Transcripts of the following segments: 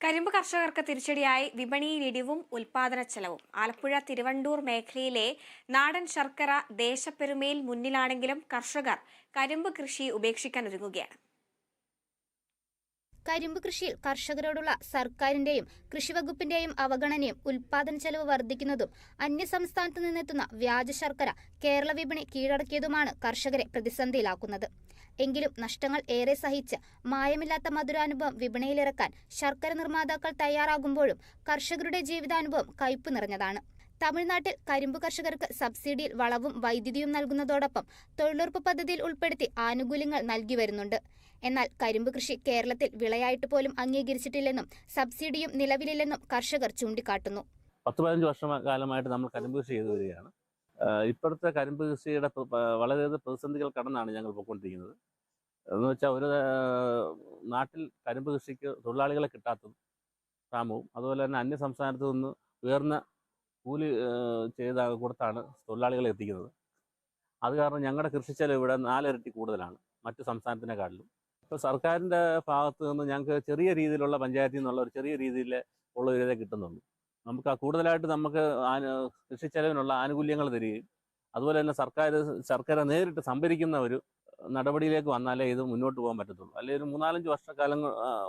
കരിമ്പ് കർഷകർക്ക് തിരിച്ചടിയായി വിപണിയിൽ ഇടിവും ഉൽപാദന ചെലവും. ആലപ്പുഴ തിരുവണ്ടൂർ മേഖലയിലെ നാടൻ ശർക്കര ദേശപ്പെരുമയിൽ മുന്നിലാണെങ്കിലും കർഷകർ കരിമ്പ് കൃഷി ഉപേക്ഷിക്കാൻ ഒരുങ്ങുകയാണ്. കരിമ്പ് കൃഷിയിൽ കർഷകരോടുള്ള സർക്കാരിന്റെയും കൃഷിവകുപ്പിന്റെയും അവഗണനയും ഉൽപാദന ചെലവ് വർദ്ധിക്കുന്നതും അന്യസംസ്ഥാനത്തു നിന്നെത്തുന്ന വ്യാജ ശർക്കര കേരള വിപണി കീഴടക്കിയതുമാണ് കർഷകരെ പ്രതിസന്ധിയിലാക്കുന്നത്. എങ്കിലും നഷ്ടങ്ങൾ ഏറെ സഹിച്ച് മായമില്ലാത്ത മധുരാനുഭവം വിപണിയിലിറക്കാൻ ശർക്കര നിർമ്മാതാക്കൾ തയ്യാറാകുമ്പോഴും കർഷകരുടെ ജീവിതാനുഭവം കയ്പ് നിറഞ്ഞതാണ്. തമിഴ്നാട്ടിൽ കരിമ്പ് കർഷകർക്ക് സബ്സിഡിയിൽ വളവും വൈദ്യുതിയും നൽകുന്നതോടൊപ്പം തൊഴിലുറപ്പ് പദ്ധതിയിൽ ഉൾപ്പെടുത്തി ആനുകൂല്യങ്ങൾ നൽകി വരുന്നുണ്ട്. എന്നാൽ കരിമ്പ് കൃഷി കേരളത്തിൽ വിളയായിട്ട് പോലും അംഗീകരിച്ചിട്ടില്ലെന്നും സബ്സിഡിയും നിലവിലില്ലെന്നും കർഷകർ ചൂണ്ടിക്കാട്ടുന്നു. പത്ത് പതിനഞ്ച് വർഷം കാലമായിട്ട് നമ്മൾ കരിമ്പ് കൃഷി ചെയ്തു വരികയാണ്. ഇപ്പോഴത്തെ കരിമ്പ് കൃഷിയുടെ വളരെയധികം പ്രതിസന്ധികൾ കടന്നാണ് ഞങ്ങൾ പോയിക്കൊണ്ടിരിക്കുന്നത്. എന്ന് വെച്ചാൽ ഒരു നാട്ടിൽ കരിമ്പ് കൃഷിക്ക് തൊഴിലാളികളെ കിട്ടാത്തതും ക്ഷാമവും അതുപോലെ തന്നെ അന്യ സംസ്ഥാനത്ത് നിന്ന് ഉയർന്ന കൂലി ചെയ്ത കൊടുത്താണ് തൊഴിലാളികളെ എത്തിക്കുന്നത്. അത് കാരണം ഞങ്ങളുടെ കൃഷി ചെലവ് ഇവിടെ നാലിരട്ടി കൂടുതലാണ് മറ്റു സംസ്ഥാനത്തിനെക്കാട്ടിലും. ഇപ്പോൾ സർക്കാരിന്റെ ഭാഗത്ത് നിന്ന് ഞങ്ങൾക്ക് ചെറിയ രീതിയിലുള്ള പഞ്ചായത്തിൽ നിന്നുള്ള ഒരു ചെറിയ രീതിയിൽ ഉള്ള ഒരു ഇതേ കിട്ടുന്നുള്ളൂ. നമുക്ക് കൂടുതലായിട്ട് നമുക്ക് ആന- കൃഷി ചെലവിനുള്ള ആനുകൂല്യങ്ങൾ തരികയും അതുപോലെ തന്നെ സർക്കാർ സർക്കാരെ നേരിട്ട് സംഭരിക്കുന്ന ഒരു നടപടിയിലേക്ക് വന്നാലേ ഇത് മുന്നോട്ട് പോകാൻ പറ്റത്തുള്ളൂ. അല്ലെങ്കിൽ ഒരു മൂന്നാലഞ്ച് വർഷക്കാലം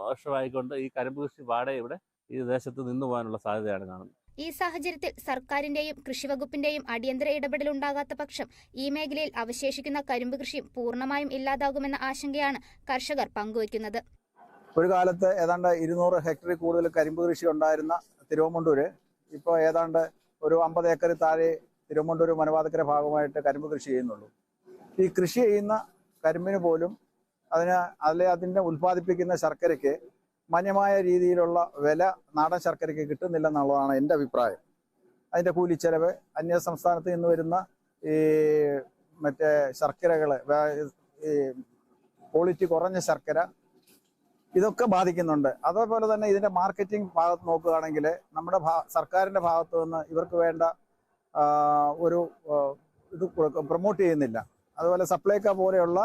വർഷമായിക്കൊണ്ട് ഈ കരിമ്പ് കൃഷി പാടെ ഇവിടെ ഈ ദേശത്ത് നിന്നു പോകാനുള്ള സാധ്യതയാണ് കാണുന്നത്. ഈ സാഹചര്യത്തിൽ സർക്കാരിന്റെയും കൃഷിവകുപ്പിന്റെയും അടിയന്തര ഇടപെടലുണ്ടാകാത്ത പക്ഷം ഈ മേഖലയിൽ അവശേഷിക്കുന്ന കരിമ്പ് കൃഷിയും പൂർണമായും ഇല്ലാതാകുമെന്ന ആശങ്കയാണ് കർഷകർ പങ്കുവയ്ക്കുന്നത്. ഒരു കാലത്ത് ഏതാണ്ട് ഇരുന്നൂറ് ഹെക്ടറിൽ കൂടുതൽ കരിമ്പ് കൃഷി ഉണ്ടായിരുന്ന തിരുവമ്മണ്ടൂര് ഇപ്പോൾ ഏതാണ്ട് ഒരു അമ്പത് ഏക്കറിൽ താഴെ തിരുവമ്മണ്ടൂർ മനവാതക്കര ഭാഗമായിട്ട് കരിമ്പ് കൃഷി ചെയ്യുന്നുള്ളൂ. ഈ കൃഷി ചെയ്യുന്ന കരിമ്പിന് പോലും അതിന് അതിലെ അതിന്റെ ഉൽപ്പാദിപ്പിക്കുന്ന ശർക്കരയ്ക്ക് മാന്യമായ രീതിയിലുള്ള വില നാടൻ ശർക്കരയ്ക്ക് കിട്ടുന്നില്ലെന്നുള്ളതാണ് എന്റെ അഭിപ്രായം. അതിന്റെ കൂലിച്ചെലവ് അന്യ സംസ്ഥാനത്ത് നിന്ന് വരുന്ന ഈ മറ്റേ ശർക്കരകൾ ഈ ക്വാളിറ്റി കുറഞ്ഞ ശർക്കര ഇതൊക്കെ ബാധിക്കുന്നുണ്ട്. അതേപോലെ തന്നെ ഇതിന്റെ മാർക്കറ്റിംഗ് ഭാഗത്ത് നോക്കുകയാണെങ്കിൽ നമ്മുടെ സർക്കാരിന്റെ ഭാഗത്തു നിന്ന് ഇവർക്ക് വേണ്ട ഒരു ഇത് പ്രൊമോട്ട് ചെയ്യുന്നില്ല. അതുപോലെ സപ്ലൈക്ക പോലെയുള്ള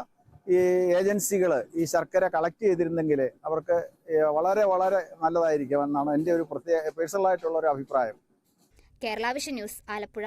ഈ ഏജൻസികൾ ഈ ശർക്കര കളക്ട് ചെയ്തിരുന്നെങ്കിൽ അവർക്ക് വളരെ വളരെ നല്ലതായിരിക്കും എന്നാണ് എന്റെ ഒരു പ്രത്യേക പേഴ്സണലായിട്ടുള്ള ഒരു അഭിപ്രായം. Kerala vision news Alappuzha.